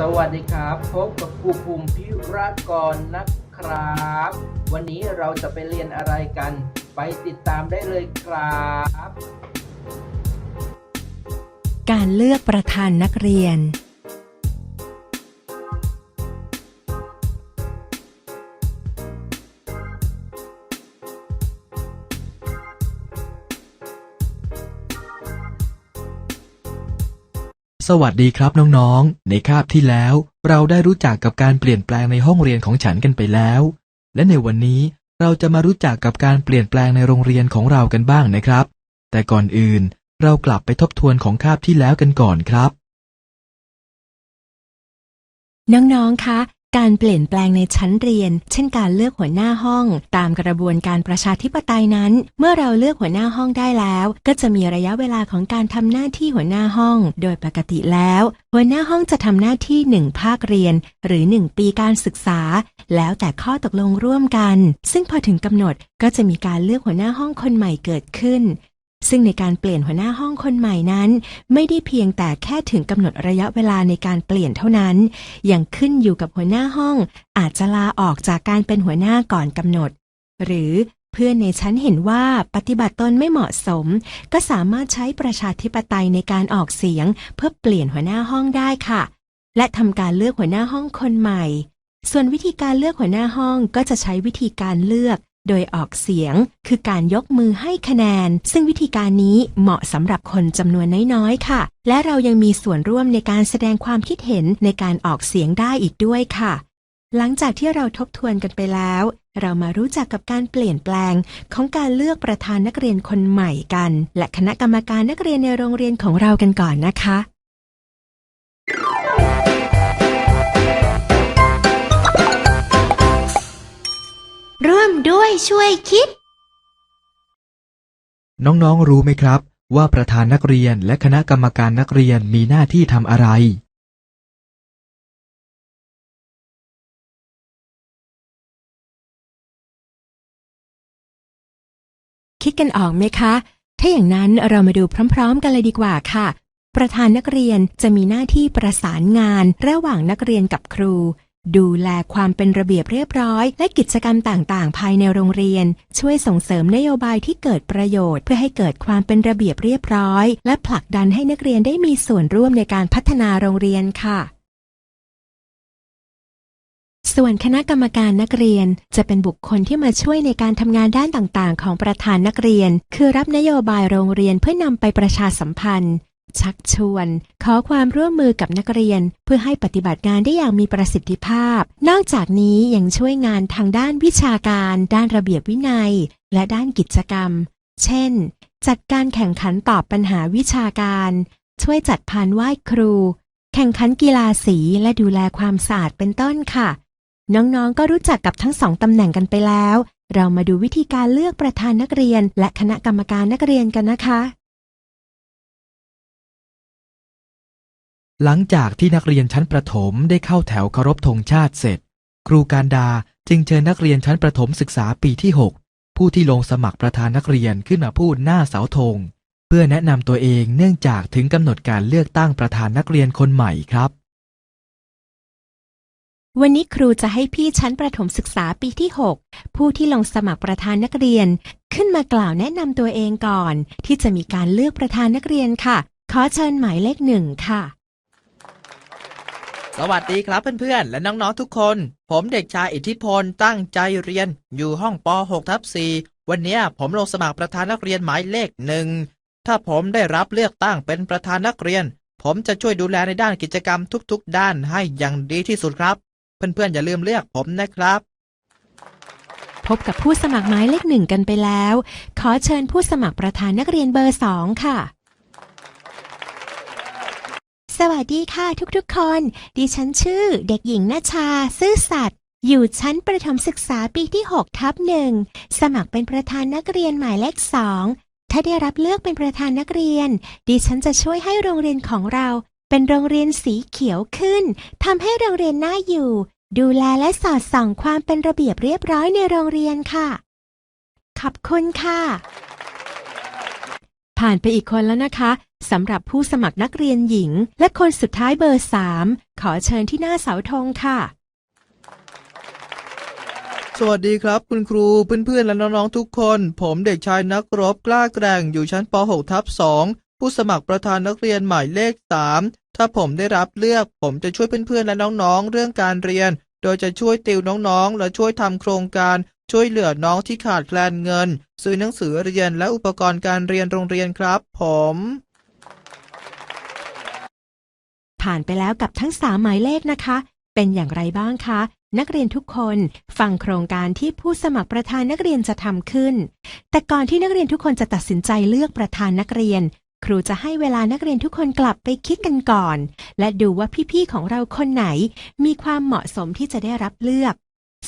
สวัสดีครับ พบกับครูภูมิพิรากรนะครับ วันนี้เราจะไปเรียนอะไรกัน ไปติดตามได้เลยครับ การเลือกประธานนักเรียน สวัสดีครับน้องๆ ในคาบที่แล้ว เราได้รู้จักกับการเปลี่ยนแปลงในห้องเรียนของฉันกันไปแล้ว และในวันนี้เราจะมารู้จักกับการเปลี่ยนแปลงในโรงเรียนของเรากันบ้างนะครับ แต่ก่อนอื่นเรากลับไปทบทวนของคาบที่แล้วกันก่อนครับ น้องๆ คะ การเปลี่ยนแปลงในชั้นเรียน เช่นการเลือกหัวหน้าห้อง ตามกระบวนการประชาธิปไตยนั้น เมื่อเราเลือกหัวหน้าห้องได้แล้ว ก็จะมีระยะเวลาของการทำหน้าที่หัวหน้าห้อง โดยปกติแล้ว หัวหน้าห้องจะทำหน้าที่หนึ่งภาคเรียน หรือหนึ่งปีการศึกษา แล้วแต่ข้อตกลงร่วมกัน ซึ่งพอถึงกำหนดก็จะมีการเลือกหัวหน้าห้องคนใหม่เกิดขึ้น ซึ่งในการเปลี่ยนหัวหน้าห้องคนใหม่นั้น ไม่ได้เพียงแต่แค่ถึงกำหนดระยะเวลาในการเปลี่ยนเท่านั้น ยังขึ้นอยู่กับหัวหน้าห้อง อาจจะลาออกจากการเป็นหัวหน้าก่อนกำหนด หรือเพื่อนในชั้นเห็นว่าปฏิบัติตนไม่เหมาะสม ก็สามารถใช้ประชาธิปไตยในการออกเสียง เพื่อเปลี่ยนหัวหน้าห้องได้ค่ะ และทำการเลือกหัวหน้าห้องคนใหม่ ส่วนวิธีการเลือกหัวหน้าห้องก็จะใช้วิธีการเลือก โดยออกเสียงคือการยกมือให้คะแนน ซึ่งวิธีการนี้เหมาะสำหรับคนจำนวนน้อยๆ ค่ะ และเรายังมีส่วนร่วมในการแสดงความคิดเห็นในการออกเสียงได้อีกด้วยค่ะ หลังจากที่เราทบทวนกันไปแล้ว เรามารู้จักกับการเปลี่ยนแปลงของการเลือกประธานนักเรียนคนใหม่กัน และคณะกรรมการนักเรียนในโรงเรียนของเรากันก่อนนะคะ ร่วมด้วยช่วยคิด น้องๆรู้ไหมครับ ว่าประธานนักเรียนและคณะกรรมการนักเรียนมีหน้าที่ทำอะไร คิดกันออกไหมคะ ถ้าอย่างนั้นเรามาดูพร้อม ๆ กันเลยดีกว่าค่ะ ประธานนักเรียนจะมีหน้าที่ประสานงานระหว่างนักเรียนกับครู ดูแลความเป็นระเบียบเรียบร้อย และกิจกรรมต่างๆ ภายในโรงเรียน ช่วยส่งเสริมนโยบายที่เกิดประโยชน์ เพื่อให้เกิดความเป็นระเบียบเรียบร้อย และผลักดันให้นักเรียนได้มีส่วนร่วมในการพัฒนาโรงเรียนค่ะ ส่วนคณะกรรมการนักเรียนจะเป็นบุคคลที่มาช่วยในการทำงานด้านต่างๆ ของประธานนักเรียน คือรับนโยบายโรงเรียนเพื่อนำไปประชาสัมพันธ์ ชักชวน ขอความร่วมมือกับนักเรียน เพื่อให้ปฏิบัติงานได้อย่างมีประสิทธิภาพ นอกจากนี้ยังช่วยงานทางด้านวิชาการ ด้านระเบียบวินัย และด้านกิจกรรม เช่น จัดการแข่งขันตอบปัญหาวิชาการ ช่วยจัดพานไหว้ครู แข่งขันกีฬาสีและดูแลความสะอาดเป็นต้นค่ะ น้องๆ ก็รู้จักกับทั้งสองตำแหน่งกันไปแล้ว เรามาดูวิธีการเลือกประธานนักเรียน และคณะกรรมการนักเรียนกันนะคะ หลังจากที่นักเรียนชั้นประถมได้เข้าแถวเคารพธงชาติเสร็จ ครูการดาจึงเชิญนักเรียนชั้นประถมศึกษาปีที่ 6 ผู้ที่ลงสมัครประธานนักเรียนขึ้นมาพูดหน้าเสาธง เพื่อแนะนำตัวเองเนื่องจากถึงกำหนดการเลือกตั้งประธานนักเรียนคนใหม่ครับ วันนี้ครูจะให้พี่ชั้นประถมศึกษาปีที่ 6 ผู้ที่ลงสมัครประธานนักเรียน ขึ้นมากล่าวแนะนำตัวเองก่อน ที่จะมีการเลือกประธานนักเรียนค่ะ ขอเชิญหมายเลขหนึ่งค่ะ สวัสดีครับเพื่อนๆ และน้องๆทุกคน ผมเด็กชายอิทธิพลตั้งใจเรียน อยู่ห้องป .6 ทับ4วันนี้ผมลงสมัครประธานนักเรียนหมายเลขหนึ่ง ถ้าผมได้รับเลือกตั้งเป็นประธานนักเรียน ผมจะช่วยดูแลในด้านกิจกรรมทุกๆ ด้านให้อย่างดีที่สุดครับ เพื่อนๆ อย่าลืมเลือกผมนะครับ พบกับผู้สมัครหมายเลขหนึ่งกันไปแล้ว ขอเชิญผู้สมัครประธานนักเรียนเบอร์สองค่ะ สวัสดีค่ะทุกๆคน ดิฉันชื่อเด็กหญิงนาชา ซื่อสัตย์อยู่ชั้นประถมศึกษาปีที่ 6 ทับหนึ่ง สมัครเป็นประธานนักเรียนหมายเลขสอง ถ้าได้รับเลือกเป็นประธานนักเรียน ดิฉันจะช่วยให้โรงเรียนของเรา เป็นโรงเรียนสีเขียวขึ้น ทำให้โรงเรียนน่าอยู่ ดูแลและสอดส่องความเป็นระเบียบเรียบร้อยในโรงเรียนค่ะ ขอบคุณค่ะ ผ่านไปอีกคนแล้วนะคะสำหรับผู้สมัครนักเรียนหญิง และคนสุดท้ายเบอร์สามขอเชิญที่หน้าเสาธงค่ะ สวัสดีครับ คุณครูเพื่อนๆและน้องๆทุกคน ผมเด็กชายนักรบกล้าแกร่งอยู่ชั้นป .6 ทับ2ผู้สมัครประธานนักเรียนหมายเลข 3 ถ้าผมได้รับเลือก ผมจะช่วยเพื่อนๆและน้องๆ เรื่องการเรียน โดยจะช่วยติวน้องๆ และช่วยทำโครงการ ช่วยเหลือน้องที่ขาดแคลนเงิน ซื้อหนังสือเรียนและอุปกรณ์การเรียนโรงเรียนครับ ผม ผ่านไปแล้วกับทั้งสามหมายเลขนะคะ เป็นอย่างไรบ้างคะ นักเรียนทุกคนฟังโครงการที่ผู้สมัครประธานนักเรียนจะทำขึ้น แต่ก่อนที่นักเรียนทุกคนจะตัดสินใจเลือกประธานนักเรียน ครูจะให้เวลานักเรียนทุกคนกลับไปคิดกันก่อน และดูว่าพี่ๆของเราคนไหน มีความเหมาะสมที่จะได้รับเลือก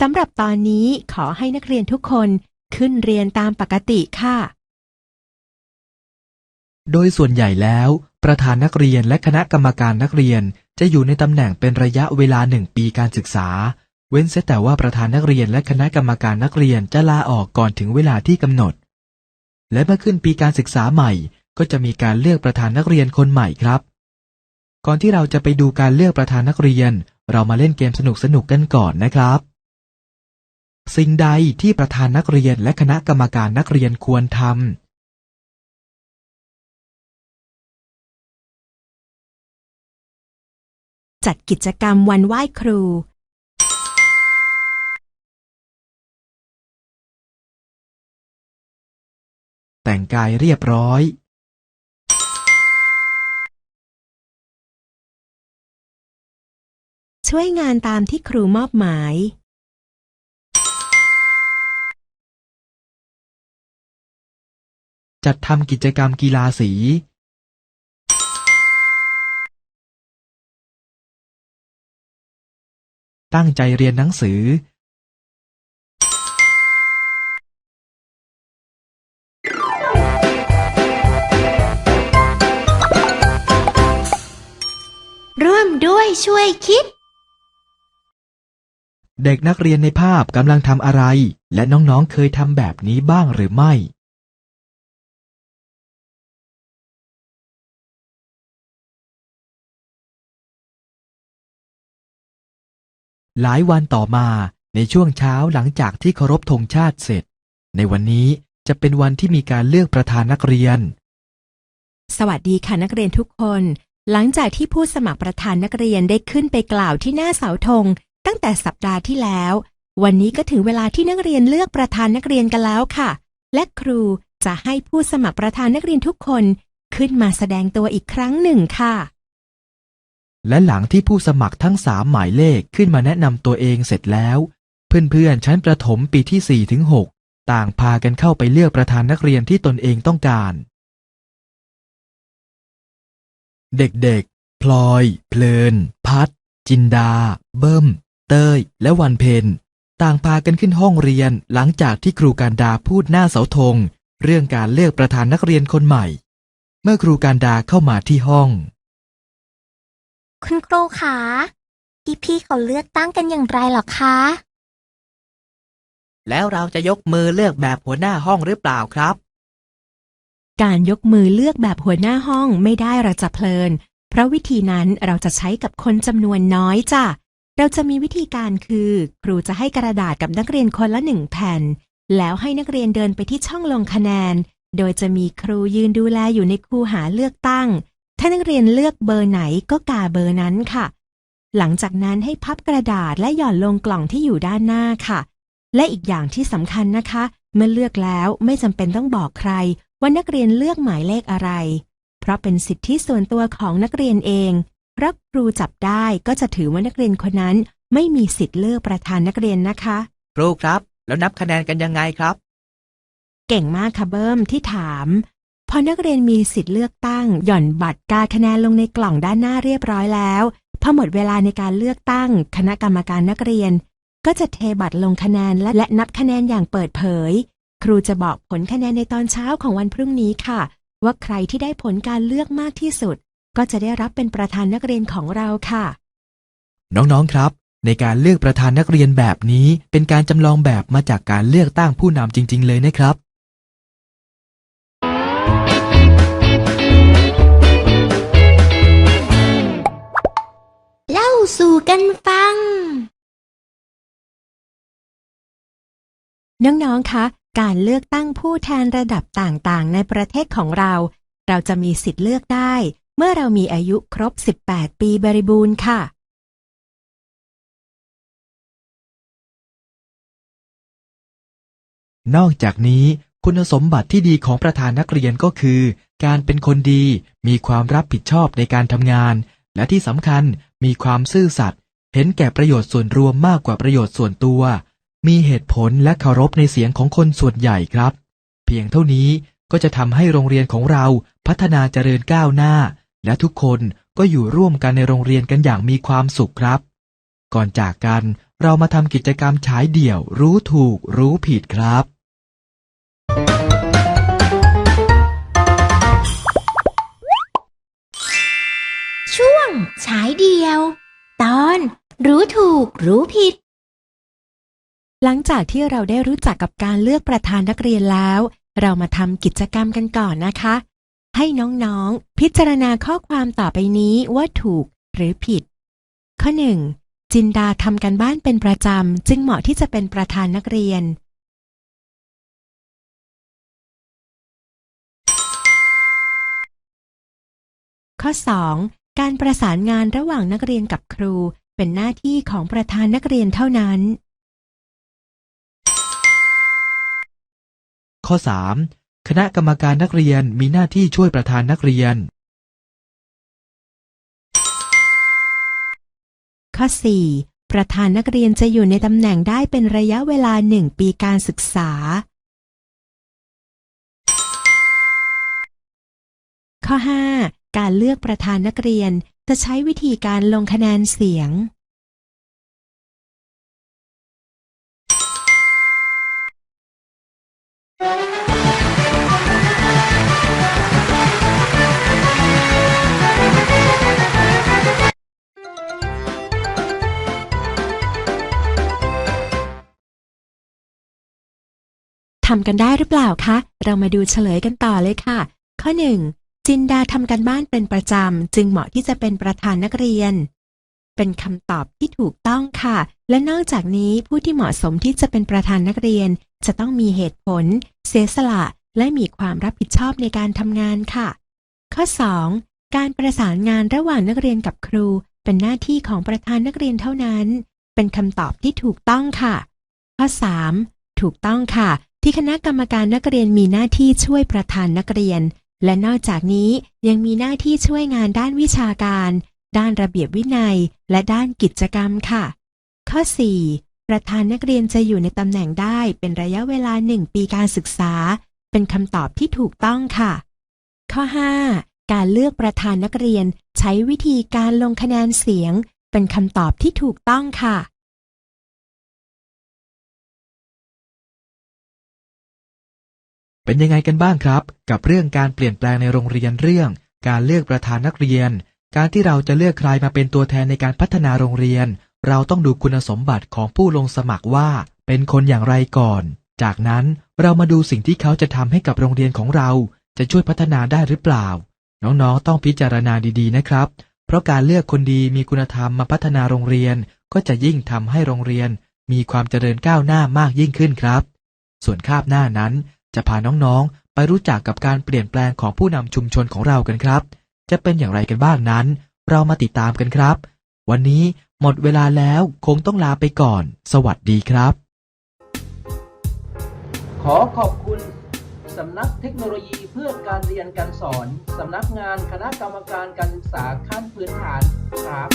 สำหรับตอนนี้ขอให้นักเรียนทุกคนขึ้นเรียนตามปกติค่ะ โดยส่วนใหญ่แล้ว ประธานนักเรียนและคณะกรรมการนักเรียนจะอยู่ในตำแหน่งเป็นระยะเวลาหนึ่งปีการศึกษา เว้นเสียแต่ว่าประธานนักเรียนและคณะกรรมการนักเรียนจะลาออกก่อนถึงเวลาที่กำหนด และเมื่อขึ้นปีการศึกษาใหม่ ก็จะมีการเลือกประธานนักเรียนคนใหม่ครับ ก่อนที่เราจะไปดูการเลือกประธานนักเรียน เรามาเล่นเกมสนุกๆกันก่อนนะครับ สิ่งใดที่ประธานนักเรียนและคณะกรรมการนักเรียนควรทำจัดกิจกรรมวันไหว้ครู แต่งกายเรียบร้อย ช่วยงานตามที่ครูมอบหมาย จัดทำกิจกรรมกีฬาสีตั้งใจเรียนหนังสือ ร่วมด้วยช่วยคิด เด็กนักเรียนในภาพกำลังทำอะไร และน้องๆเคยทำแบบนี้บ้างหรือไม่ หลายวันต่อมาในช่วงเช้าหลังจากที่เคารพธงชาติเสร็จ ในวันนี้จะเป็นวันที่มีการเลือกประธานนักเรียน สวัสดีค่ะนักเรียนทุกคน หลังจากที่ผู้สมัครประธานนักเรียนได้ขึ้นไปกล่าวที่หน้าเสาธงตั้งแต่สัปดาห์ที่แล้ว วันนี้ก็ถึงเวลาที่นักเรียนเลือกประธานนักเรียนกันแล้วค่ะ และครูจะให้ผู้สมัครประธานนักเรียนทุกคนขึ้นมาแสดงตัวอีกครั้งหนึ่งค่ะ และหลังที่ผู้สมัครทั้งสามหมายเลขขึ้นมาแนะนำตัวเองเสร็จแล้ว เพื่อนๆชั้นประถมปีที่4ถึง6ต่างพากันเข้าไปเลือกประธานนักเรียนที่ตนเองต้องการ เด็กๆ พลอย เพลิน พัด จินดา เบิ้ม เต้ย และวันเพนต่างพากันขึ้นห้องเรียนหลังจากที่ครูการดาพูดหน้าเสาธง เรื่องการเลือกประธานนักเรียนคนใหม่ เมื่อครูการดาเข้ามาที่ห้อง คุณครูคะพี่พี่ๆเขาเลือกตั้งกันอย่างไรหรอคะ แล้วเราจะยกมือเลือกแบบหัวหน้าห้องหรือเปล่าครับ การยกมือเลือกแบบหัวหน้าห้องไม่ได้เราจะเพลิน เพราะวิธีนั้นเราจะใช้กับคนจำนวนน้อยจ้ะ เราจะมีวิธีการคือ ครูจะให้กระดาษกับนักเรียนคนละหนึ่งแผ่น แล้วให้นักเรียนเดินไปที่ช่องลงคะแนน โดยจะมีครูยืนดูแลอยู่ในคูหาเลือกตั้ง ถ้านักเรียนเลือกเบอร์ไหนก็กาเบอร์นั้นค่ะ หลังจากนั้นให้พับกระดาษและหย่อนลงกล่องที่อยู่ด้านหน้าค่ะ และอีกอย่างที่สำคัญนะคะ เมื่อเลือกแล้วไม่จำเป็นต้องบอกใคร ว่านักเรียนเลือกหมายเลขอะไร เพราะเป็นสิทธิส่วนตัวของนักเรียนเองเพราะครูจับได้ก็จะถือว่านักเรียนคนนั้น ไม่มีสิทธิ์เลือกประธานนักเรียนนะคะ ครูครับ แล้วนับคะแนนกันยังไงครับ เก่งมากค่ะเบิ้มที่ถาม พอนักเรียนมีสิทธิ์เลือกตั้ง หย่อนบัตรกาคะแนนลงในกล่องด้านหน้าเรียบร้อยแล้วพอหมดเวลาในการเลือกตั้ง คณะกรรมการนักเรียน ก็จะเทบัตรลงคะแนนและและนับคะแนนอย่างเปิดเผย ครูจะบอกผลคะแนนในตอนเช้าของวันพรุ่งนี้ค่ะ ว่าใครที่ได้ผลการเลือกมากที่สุด ก็จะได้รับเป็นประธานนักเรียนของเราค่ะ น้องๆครับ ในการเลือกประธานนักเรียนแบบนี้ เป็นการจำลองแบบมาจากการเลือกตั้งผู้นำจริง ๆ เลยนะครับ สู่กันฟัง น้อง ๆ คะ การเลือกตั้งผู้แทนระดับต่างๆ ในประเทศของเรา เราจะมีสิทธิ์เลือกได้ เมื่อเรามีอายุครบ 18 ปีบริบูรณ์ค่ะ นอกจากนี้คุณสมบัติที่ดีของประธานนักเรียนก็คือ การเป็นคนดี มีความรับผิดชอบในการทำงาน และที่สำคัญมีความซื่อสัตย์เห็นแก่ประโยชน์ส่วนรวมมากกว่าประโยชน์ส่วนตัว มีเหตุผลและเคารพในเสียงของคนส่วนใหญ่ครับ เพียงเท่านี้ก็จะทำให้โรงเรียนของเราพัฒนาเจริญก้าวหน้า และทุกคนก็อยู่ร่วมกันในโรงเรียนกันอย่างมีความสุขครับ ก่อนจากกันเรามาทำกิจกรรมฉายเดี่ยว รู้ถูก รู้ผิดครับ ฉายเดียว ตอน รู้ถูกรู้ผิด หลังจากที่เราได้รู้จักกับการเลือกประธานนักเรียนแล้ว เรามาทำกิจกรรมกันก่อนนะคะ ให้น้องๆ พิจารณาข้อความต่อไปนี้ว่าถูกหรือผิด ข้อ 1. จินดาทำการบ้านเป็นประจำ จึงเหมาะที่จะเป็นประธานนักเรียน ข้อ 2. การประสานงานระหว่างนักเรียนกับครูเป็นหน้าที่ของประธานนักเรียนเท่านั้น ข้อ 3. คณะกรรมการนักเรียนมีหน้าที่ช่วยประธานนักเรียน ข้อ 4. ประธานนักเรียนจะอยู่ในตำแหน่งได้เป็นระยะเวลาหนึ่งปีการศึกษา ข้อ 5. การเลือกประธานนักเรียนจะใช้วิธีการลงคะแนนเสียง ทำกันได้หรือเปล่าคะ เรามาดูเฉลยกันต่อเลยค่ะ ข้อ 1. จินดาทำการบ้านเป็นประจำ จึงเหมาะที่จะเป็นประธานนักเรียน เป็นคำตอบที่ถูกต้องค่ะ และนอกจากนี้ผู้ที่เหมาะสมที่จะเป็นประธานนักเรียน จะต้องมีเหตุผล เสียสละ และมีความรับผิดชอบในการทำงานค่ะ ข้อ 2. การประสานงานระหว่างนักเรียนกับครู เป็นหน้าที่ของประธานนักเรียนเท่านั้น เป็นคำตอบที่ถูกต้องค่ะ ข้อ 3. ถูกต้องค่ะ ที่คณะกรรมการนักเรียนมีหน้าที่ช่วยประธานนักเรียน และนอกจากนี้ยังมีหน้าที่ช่วยงานด้านวิชาการ ด้านระเบียบวินัย และด้านกิจกรรมค่ะ ข้อ 4. ประธานนักเรียนจะอยู่ในตำแหน่งได้เป็นระยะเวลาหนึ่งปีการศึกษา เป็นคำตอบที่ถูกต้องค่ะ ข้อ 5. การเลือกประธานนักเรียนใช้วิธีการลงคะแนนเสียง เป็นคำตอบที่ถูกต้องค่ะ เป็นยังไงกันบ้างครับ กับเรื่องการเปลี่ยนแปลงในโรงเรียนเรื่อง การเลือกประธานนักเรียน การที่เราจะเลือกใครมาเป็นตัวแทนในการพัฒนาโรงเรียน เราต้องดูคุณสมบัติของผู้ลงสมัครว่า เป็นคนอย่างไรก่อน จากนั้นเรามาดูสิ่งที่เขาจะทำให้กับโรงเรียนของเรา จะช่วยพัฒนาได้หรือเปล่า น้องๆต้องพิจารณาดีๆนะครับ เพราะการเลือกคนดีมีคุณธรรมมาพัฒนาโรงเรียน ก็จะยิ่งทำให้โรงเรียน มีความเจริญก้าวหน้ามากยิ่งขึ้นครับ ส่วนคาบหน้านั้น จะพาน้องๆ ไปรู้จักกับการเปลี่ยนแปลงของผู้นำชุมชนของเรากันครับ จะเป็นอย่างไรกันบ้างนั้น เรามาติดตามกันครับ วันนี้หมดเวลาแล้วคงต้องลาไปก่อน สวัสดีครับ ขอขอบคุณสำนักเทคโนโลยีเพื่อการเรียนการสอน สำนักงานคณะกรรมการการศึกษาขั้นพื้นฐานครับ